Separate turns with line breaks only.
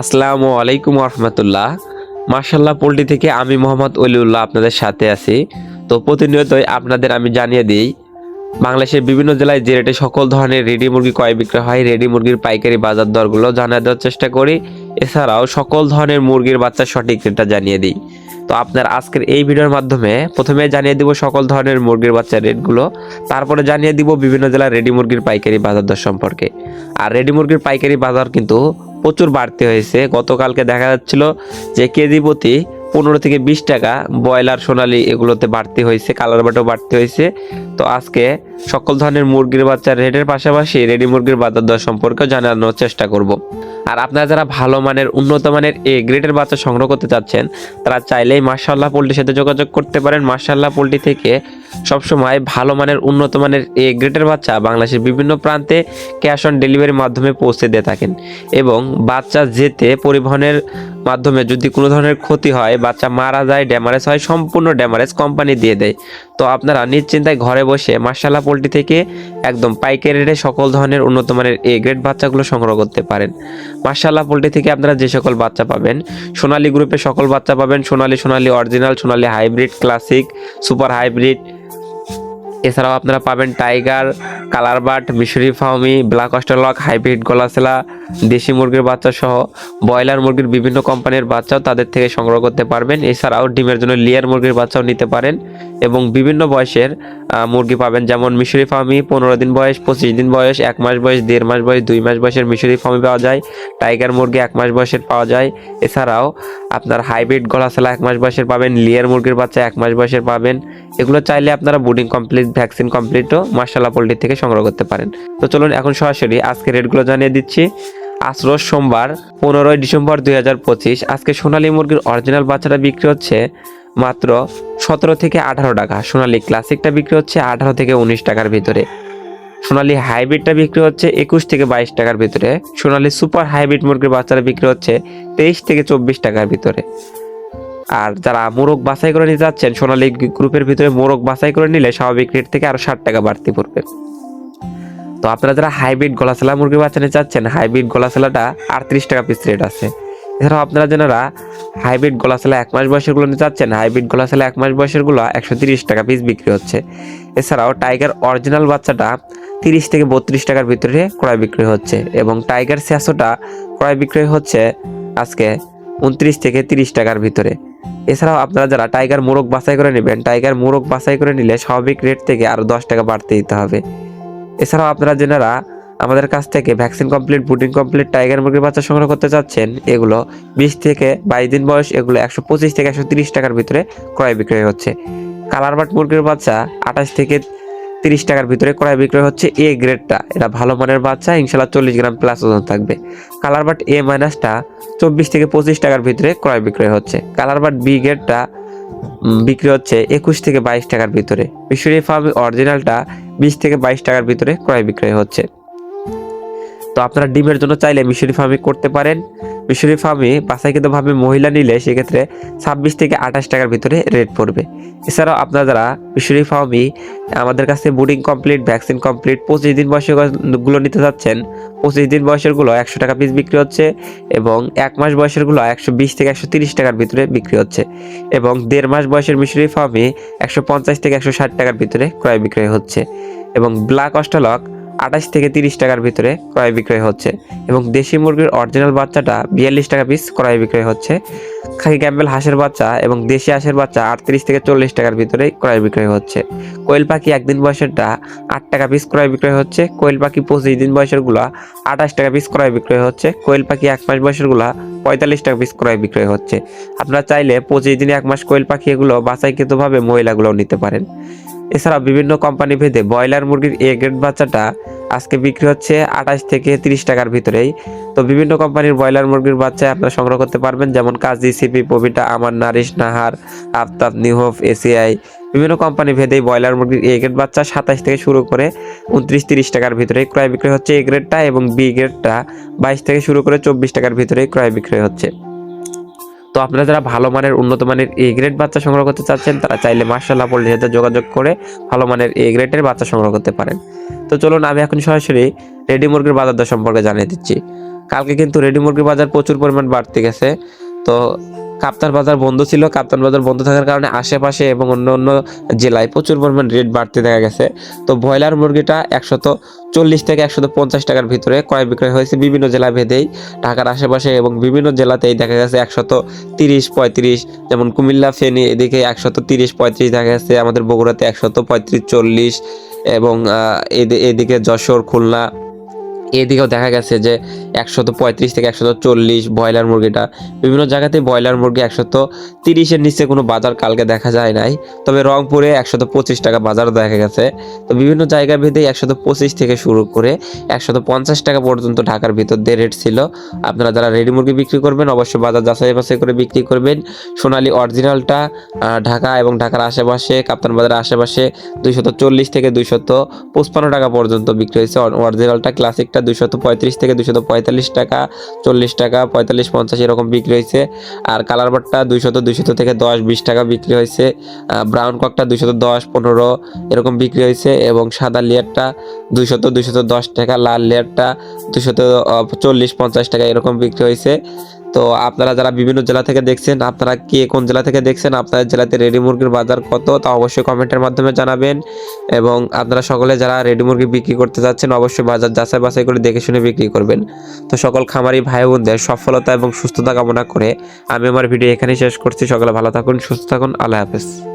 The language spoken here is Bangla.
আসসালামু আলাইকুম রহমতুল্লাহ মার্শাল্লাহ পোলট্রি থেকে আমি মোহাম্মদ অলিউল্লাহ আপনাদের সাথে আছি। তো প্রতিনিয়তই আপনাদের আমি জানিয়ে দিই, বাংলাদেশের বিভিন্ন জেলায় যে রেটে সকল ধরনের রেডি মুরগি ক্রয় বিক্রয় হয়, রেডি মুরগির পাইকারি বাজার দরগুলো জানিয়ে দেওয়ার চেষ্টা করি। এছাড়াও সকল ধরনের মুরগির বাচ্চার সঠিক রেটটা জানিয়ে দিই। তো আপনার আজকের এই ভিডিওর মাধ্যমে প্রথমে জানিয়ে দিব সকল ধরনের মুরগির বাচ্চার রেটগুলো, তারপরে জানিয়ে দিব বিভিন্ন জেলার রেডি মুরগির পাইকারি বাজার দর সম্পর্কে। আর রেডি মুরগির পাইকারি বাজার কিন্তু প্রচুর বাড়তি হয়েছে। গতকালকে দেখা যাচ্ছিল যে কেজি প্রতি পনেরো থেকে বিশ টাকা ব্রয়লার, সোনালি এগুলোতে বাড়তি হয়েছে, কালার বাটও বাড়তি হয়েছে। তো আজকে সকল ধরনের মুরগির বাচ্চার রেটের পাশাপাশি রেডি মুরগির বাজার দর সম্পর্কেও জানানোর চেষ্টা করব। আর আপনারা যারা ভালো মানের, উন্নত মানের এ গ্রেডের বাচ্চা সংগ্রহ করতে চাচ্ছেন, তারা চাইলেই মার্শাল্লাহ পোল্ট্রির সাথে যোগাযোগ করতে পারেন। মার্শাল্লাহ পোল্ট্রি থেকে সবসময় ভালো মানের, উন্নত মানের এ গ্রেডের বাচ্চা বাংলাদেশের বিভিন্ন প্রান্তে ক্যাশ অন ডেলিভারির মাধ্যমে পৌঁছে দিয়ে থাকেন। এবং বাচ্চা যেতে পরিবহনের মাধ্যমে যদি কোনো ধরনের ক্ষতি হয়, বাচ্চা মারা যায়, ড্যামারেজ হয়, সম্পূর্ণ ড্যামারেজ কোম্পানি দিয়ে দেয়। তো আপনারা নিশ্চিন্তায় ঘরে বসে মার্শাল্লাহ পোল্ট্রি থেকে একদম পাইকারি রেটে সকল ধরনের উন্নত মানের এ গ্রেড বাচ্চাগুলো সংগ্রহ করতে পারেন। মার্শাল্লাহ পোল্ট্রি থেকে আপনারা যে সকল বাচ্চা পাবেন, সোনালী গ্রুপে সকল বাচ্চা পাবেন। Sonali Sonali original, Sonali hybrid, classic, super hybrid এছাড়াও আপনারা পাবেন টাইগার কালার বাট মিশরি ফাউমি ব্ল্যাক অস্ট্রালক, হাইব্রিড গলাসেলা, দেশি মুরগির বাচ্চা সহ ব্রয়লার মুরগির বিভিন্ন কোম্পানির বাচ্চাও তাদের থেকে সংগ্রহ করতে পারবেন। এছাড়াও ডিমের জন্য লিয়ার মুরগির বাচ্চাও নিতে পারেন এবং বিভিন্ন বয়সের মুরগি পাবেন। যেমন মিশরি ফার্মি পনেরো দিন বয়স, পঁচিশ দিন বয়স, এক মাস বয়স, দেড় মাস বয়স, দুই মাস বয়সের মিশরি ফার্মি পাওয়া যায়। টাইগার মুরগি এক মাস বয়সের পাওয়া যায়। এছাড়াও আপনার হাইব্রিড গলাসেলা এক মাস বয়সের পাবেন, লিয়ার মুরগির বাচ্চা এক মাস বয়সের পাবেন। এগুলো চাইলে আপনারা বুডিং কমপ্লিট ভ্যাকসিন কমপ্লিটও মার্শাল্লাহ পোল্ট্রি থেকে সংগ্রহ করতে পারেন। তো চলুন এখন সরাসরি আজকে রেটগুলো জানিয়ে দিচ্ছি। আজ রোজ সোমবার, পনেরোই ডিসেম্বর দুই হাজার পঁচিশ, আজকে সোনালী মুরগির অরিজিনাল বাচ্চাটা বিক্রি হচ্ছে মাত্র সতেরো থেকে আঠারো টাকা। সোনালী ক্লাসিকটা বিক্রি হচ্ছে আঠারো থেকে উনিশ টাকার ভিতরে। সোনালী হাইব্রিডটা বিক্রি হচ্ছে একুশ থেকে বাইশ টাকার ভিতরে। সোনালী সুপার হাইব্রিড মুরগির বাচ্চাটা বিক্রি হচ্ছে তেইশ থেকে চব্বিশ টাকার ভিতরে। আর যারা মোরগ বাছাই করে নিতে যাচ্ছেন, সোনালী গ্রুপের ভিতরে মোরগ বাছাই করে নিলে স্বাভাবিক রেট থেকে আরও ষাট টাকা বাড়তি পড়বে। তো আপনারা যারা হাইব্রিড গলাছেলা মুরগি বাচ্চা চাচ্ছেন হাইব্রিড গলাছেলাটা আটত্রিশ টাকা পিস রেট আছে। এছাড়াও আপনারা যেনারা হাইব্রিড গলাছেলা এক মাস বয়সেরগুলো নিতে চাচ্ছেন হাইব্রিড গলাছেলা এক মাস বয়সেরগুলো একশো তিরিশ টাকা পিস বিক্রি হচ্ছে। এছাড়াও টাইগার অরিজিনাল বাচ্চাটা তিরিশ থেকে বত্রিশ টাকার ভিতরে ক্রয় বিক্রি হচ্ছে এবং টাইগার স্যাসোটা ক্রয় বিক্রয় হচ্ছে আজকে উনত্রিশ থেকে তিরিশ টাকার ভিতরে। এছাড়াও আপনারা যারা টাইগার মোরগ বাছাই করে নেবেন, টাইগার মোরগ বাছাই করে নিলে স্বাভাবিক রেট থেকে আরও দশ টাকা বাড়তে দিতে হবে। এছাড়াও আপনারা যেনারা আমাদের কাছ থেকে vaccine complete brooding complete Tiger মুরগির বাচ্চা সংগ্রহ করতে চাচ্ছেন, এগুলো বিশ থেকে বাইশ দিন বয়স, এগুলো একশো পঁচিশ থেকে একশো তিরিশ টাকার ভিতরে ক্রয় বিক্রয় হচ্ছে। কালারবাট মুরগির বাচ্চা আঠাশ থেকে তিরিশ টাকার ভিতরে ক্রয় বিক্রয় হচ্ছে এ গ্রেডটা এটা ভালো মানের বাচ্চা, ইনশাল্লাহ চল্লিশ গ্রাম প্লাস ওজন থাকবে। কালার বাট এ মাইনাসটা চব্বিশ থেকে পঁচিশ টাকার ভিতরে ক্রয় বিক্রয় হচ্ছে। কালার বাট বি গ্রেডটা বিক্রি হচ্ছে একুশ থেকে বাইশ টাকার ভিতরে। মিশরি ফার্ম অরিজিনালটা বিশ থেকে বাইশ টাকার ভিতরে ক্রয় বিক্রয় হচ্ছে। তো আপনারা ডিমের জন্য চাইলে মিশরি ফার্মে করতে পারেন। মিশরি ফার্মে বাছাইকৃতভাবে মহিলা নিলে সেক্ষেত্রে ছাব্বিশ থেকে আঠাশ টাকার ভিতরে রেট পড়বে। এছাড়াও আপনারা যারা মিশরি ফার্মে আমাদের কাছে বুডিং কমপ্লিট ভ্যাকসিন কমপ্লিট পঁচিশ দিন বয়সেরগুলো নিতে চাচ্ছেন পঁচিশ দিন বয়সেরগুলো একশো টাকা পিস বিক্রি হচ্ছে এবং এক মাস বয়সেরগুলো একশো বিশ থেকে একশো তিরিশ টাকার ভিতরে বিক্রি হচ্ছে এবং দেড় মাস বয়সের মিশরি ফার্মে একশো পঞ্চাশ থেকে একশো ষাট টাকার ভিতরে ক্রয় বিক্রয় হচ্ছে এবং ব্ল্যাক অস্টালক আঠাশ থেকে তিরিশ টাকার ভিতরে ক্রয় বিক্রয় হচ্ছে এবং দেশি মুরগির অরিজিনাল বাচ্চাটা বিয়াল্লিশ টাকা পিস ক্রয় বিক্রয় হচ্ছে। খাকি ক্যাম্বেল হাঁসের বাচ্চা এবং দেশি হাঁসের বাচ্চা আটত্রিশ থেকে চল্লিশ টাকার ভিতরে ক্রয় বিক্রয় হচ্ছে। কোয়েল পাখি একদিন বয়সেরটা আট টাকা পিস ক্রয় বিক্রয় হচ্ছে। কোয়েল পাখি পঁচিশ দিন বয়সেরগুলা আঠাশ টাকা পিস ক্রয় বিক্রয় হচ্ছে। কোয়েল পাখি এক মাস বয়সেরগুলা পঁয়তাল্লিশ টাকা পিস ক্রয় বিক্রয় হচ্ছে। আপনারা চাইলে পঁচিশ দিনে এক মাস কোয়েল পাখি এগুলো বাছাইকৃতভাবে মহিলাগুলোও নিতে পারেন। এছাড়া বিভিন্ন কোম্পানি ভেদে ব্রয়লার মুরগির এ গ্রেড বাচ্চাটা আজকে বিক্রি হচ্ছে আঠাশ থেকে তিরিশ টাকার ভিতরেই। তো বিভিন্ন কোম্পানির ব্রয়লার মুরগির বাচ্চা আপনারা সংগ্রহ করতে পারবেন, যেমন কাজী, সিপি পবিটা আমার নারিশ, নাহার, আফতাব, নিহফ, এসিআই। বিভিন্ন কোম্পানি ভেদেই ব্রয়লার মুরগির এ গ্রেড বাচ্চা সাতাশ থেকে শুরু করে উনত্রিশ, তিরিশ টাকার ভিতরে ক্রয় বিক্রয় হচ্ছে এ গ্রেডটা এবং বি গ্রেডটা বাইশ থেকে শুরু করে চব্বিশ টাকার ভিতরে ক্রয় বিক্রয় হচ্ছে। তো আপনারা যারা ভালো মানের উন্নত মানের এ গ্রেড বাচ্চা সংগ্রহ করতে চাচ্ছেন, তারা চাইলে মার্শাল্লাহ পোল্ট্রির সাথে যোগাযোগ করে ভালো মানের এ গ্রেডের বাচ্চা সংগ্রহ করতে পারেন। তো চলুন আমি এখন সরাসরি রেডি মুরগির বাজার দর সম্পর্কে জানিয়ে দিচ্ছি। কালকে কিন্তু রেডি মুরগির বাজার প্রচুর পরিমাণ বাড়তে গেছে। তো কাপ্তান বাজার বন্ধ ছিল। কাপ্তান বাজার বন্ধ থাকার কারণে আশেপাশে এবং অন্য অন্য জেলায় প্রচুর পরিমাণ রেট বাড়তে দেখা গেছে। তো ব্রয়লার মুরগিটা একশত চল্লিশ থেকে একশত পঞ্চাশ টাকার ভিতরে ক্রয় বিক্রয় হয়েছে বিভিন্ন জেলা ভেদেই। ঢাকার আশেপাশে এবং বিভিন্ন জেলাতেই দেখা গেছে একশত তিরিশ পঁয়ত্রিশ, যেমন কুমিল্লা, ফেনী, এদিকে একশত তিরিশ পঁয়ত্রিশ দেখা গেছে। আমাদের বগুড়াতে একশত পঁয়ত্রিশ চল্লিশ এবং এদি- এদিকে যশোর, খুলনা এদিকেও দেখা গেছে যে একশত পঁয়ত্রিশ থেকে একশত চল্লিশ ব্রয়লার মুরগিটা, বিভিন্ন জায়গাতে ব্রয়লার মুরগি একশত তিরিশের নিচে কোনো বাজার কালকে দেখা যায় নাই। তবে রংপুরে একশত পঁচিশ টাকা বাজার দেখা গেছে। তো বিভিন্ন জায়গা ভেদে একশত পঁচিশ থেকে শুরু করে একশত পঞ্চাশ টাকা পর্যন্ত ঢাকার ভিতর দিয়ে রেট ছিল। আপনারা যারা রেডি মুরগি বিক্রি করবেন, অবশ্যই বাজার যাচাই বাছাই করে বিক্রি করবেন। সোনালি অরিজিনালটা ঢাকা এবং ঢাকার আশেপাশে, কাপ্তান বাজারের আশেপাশে দুইশত চল্লিশ থেকে দুইশত পঁচপান্ন টাকা পর্যন্ত বিক্রি হয়েছে। অরিজিনালটা ক্লাসিকটা দুইশত পঁয়ত্রিশ থেকে দুশত পঁয়তাল্লিশ টাকা, চল্লিশ টাকা, পঁয়তাল্লিশ, পঞ্চাশ এরকম বিক্রি হয়েছে। আর কালার বারটা দুইশত দুইশত থেকে দশ, বিশ টাকা বিক্রি হয়েছে। ব্রাউন ককটা দুইশত দশ, পনেরো এরকম বিক্রি হয়েছে এবং সাদা লেয়ারটা দুইশত দুইশত দশ টাকা, লাল লেয়ারটা দুশত চল্লিশ, পঞ্চাশ টাকা এরকম বিক্রি হয়েছে। তো আপনারা যারা বিভিন্ন জেলা থেকে দেখছেন, আপনারা কে কোন জেলা থেকে দেখছেন, আপনাদের জেলাতে রেডি মুরগির বাজার কত, তা অবশ্যই কমেন্টের মাধ্যমে জানাবেন। এবং আপনারা সকলে যারা রেডি মুরগি বিক্রি করতে যাচ্ছেন, অবশ্যই বাজার যাচাই বাছাই করে দেখে শুনে বিক্রি করবেন। তো সকল খামারি ভাই বোনদের সফলতা এবং সুস্থতা কামনা করে আমি আমার ভিডিও এখানেই শেষ করছি। সকলে ভালো থাকুন, সুস্থ থাকুন, আল্লাহ হাফেজ।